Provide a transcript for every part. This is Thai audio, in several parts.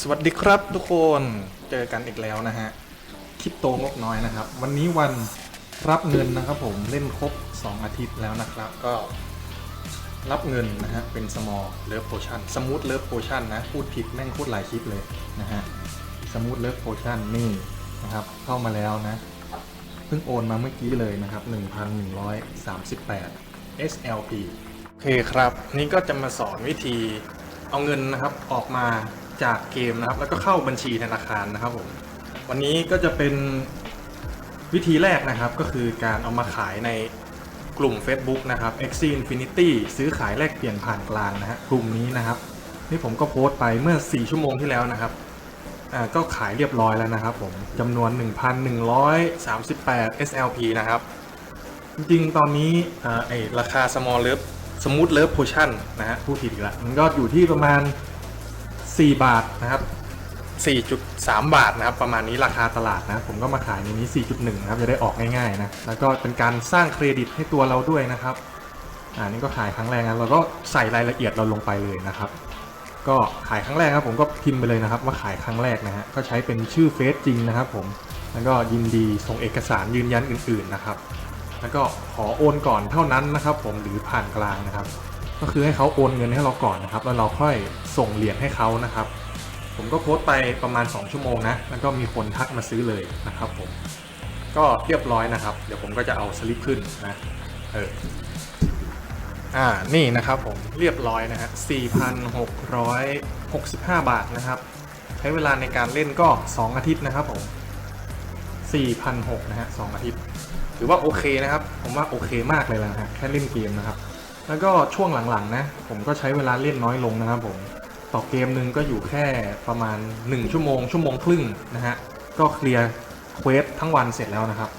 สวัสดีครับทุกคนเจอกันอีกแล้วนะฮะคริปโตงบน้อยนะครับ วันนี้วันรับเงินนะครับผมเล่นครบ 2 อาทิตย์แล้วนะครับ ก็รับเงินนะฮะเป็น small love potion smooth love potion นะ พูดผิดแม่งพูดหลายคลิปเลยนะฮะ smooth love potion นี่นะครับ เข้ามาแล้วนะ เพิ่งโอนมาเมื่อกี้เลยนะครับ 1,138 SLP โอเคครับ นี่ก็จะมาสอนวิธี เอาเงินนะครับออกมาจากเกมนะครับ แล้วก็เข้าบัญชีธนาคารนะครับผมวันนี้ก็จะเป็นวิธีแรกนะครับก็คือการเอามาขายในกลุ่ม Facebook นะครับ x Infinity ซื้อขายแลกเปลี่ยนผ่านกลางนะฮะกลุ่มนี้นะครับ นี่ผมก็โพสต์ไปเมื่อ 4 ชั่วโมงที่แล้วนะครับอ่าก็ขายเรียบร้อยแล้วนะครับผมจำนวน 1,138 SLP นะครับ จริงๆตอนนี้อ่าไอราคา small love smooth love potion นะฮะพูดผิดอีกละมันก็อยู่ที่ประมาณ 4 บาทนะครับ 4.3 บาทนะครับ ประมาณนี้ราคาตลาดนะ ผมก็มาขายในนี้ 4.1 นะครับ จะได้ออกง่ายๆนะ แล้วก็เป็นการสร้างเครดิตให้ตัวเราด้วยนะครับ อ่านี่ก็ขายครั้งแรกนะเราก็ใส่รายละเอียดเราลงไปเลยนะครับ ก็ขายครั้งแรกครับ ผมก็พิมพ์ไปเลยนะครับ ว่าขายครั้งแรกนะฮะ ก็ใช้เป็นชื่อเฟซจริงนะครับ ผม แล้วก็ยินดีส่งเอกสารยืนยันอื่น ๆนะครับ แล้วก็ขอโอนก่อนเท่านั้นนะครับ ผมหรือผ่านกลางนะครับ ก็คือให้เขาโอนเงินให้เราก่อนนะครับ แล้วเราค่อยส่งเหรียญให้เขานะครับ ผมก็โพสต์ไปประมาณ 2 ชั่วโมงนะแล้วก็มีคนทักมาซื้อเลยนะครับผมก็เรียบร้อยนะครับ เดี๋ยวผมก็จะเอาสลิปขึ้นนะเอออ่านี่นะครับผมเรียบร้อยนะฮะ4,665 บาทนะครับใช้เวลาในการเล่นก็ 2 อาทิตย์นะครับผม4,600นะฮะ2อาทิตย์ ถือว่าโอเคนะครับ ผมว่าโอเคมากเลยนะฮะแค่เล่นเกมนะครับ แล้วก็ช่วงหลังๆนะ ผมก็ใช้เวลาเล่นน้อยลงนะครับผม ต่อเกมหนึ่งก็อยู่แค่ประมาณ 1 ชั่วโมง ชั่วโมงครึ่งนะฮะ ก็เคลียร์เควสทั้งวันเสร็จแล้วนะครับ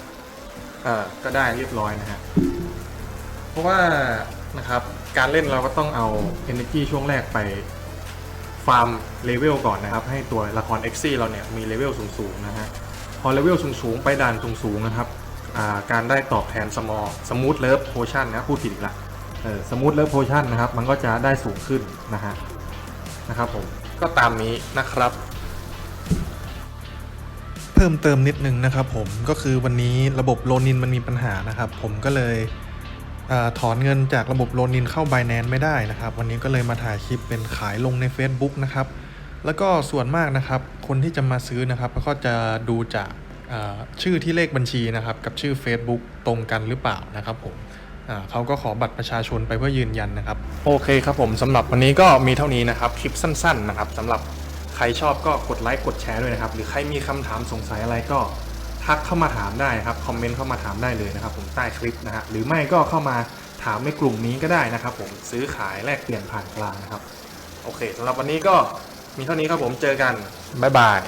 เอ่าก็ได้เรียบร้อยนะฮะ เพราะว่านะครับการเล่นเราก็ต้องเอา energy ช่วงแรกไปฟาร์มเลเวลก่อนนะครับ ให้ตัวละคร x เราเนี่ยมีเลเวลสูงๆนะฮะ พอเลเวลสูงๆ ไปด่านสูงๆนะครับ การได้ตอบแทนสมอสมูทเลิฟโพชั่นนะพูดผิดอีกละเออสมูทเลิฟโพชั่นนะครับมันก็จะได้สูงขึ้นนะฮะนะครับผมก็ตามนี้นะครับเพิ่มเติมนิดนึงนะครับผมก็คือวันนี้ระบบโลนินมันมีปัญหานะครับ ผมก็เลยอถอนเงินจากระบบโลนินเข้า b บ n a n c e ไม่ได้นะครับ วันนี้ก็เลยมาถ่ายคลิปเป็นขายลงใน Facebook นะครับ แล้วก็ส่วนมากนะครับ คนที่จะมาซื้อนะครับก็จะดูจาก ชื่อที่เลขบัญชีนะครับกับชื่อ Facebook ตรงกันหรือเปล่านะครับผมอ่าเขาก็ขอบัตรประชาชนไปเพื่อยืนยันนะครับ โอเคครับผมสำหรับวันนี้ก็มีเท่านี้นะครับ คลิปสั้นๆนะครับสำหรับใครชอบก็กดไลค์กดแชร์ด้วยนะครับ หรือใครมีคำถามสงสัยอะไรก็ทักเข้ามาถามได้ครับคอมเมนต์เข้ามาถามได้เลยนะครับ ผมใต้คลิปนะฮะหรือไม่ก็เข้ามาถามในกลุ่มนี้ก็ได้นะครับ ผมซื้อขายแลกเปลี่ยนผ่านกลางนะครับ โอเคสำหรับวันนี้ก็มีเท่านี้ครับผมเจอกันบ๊ายบาย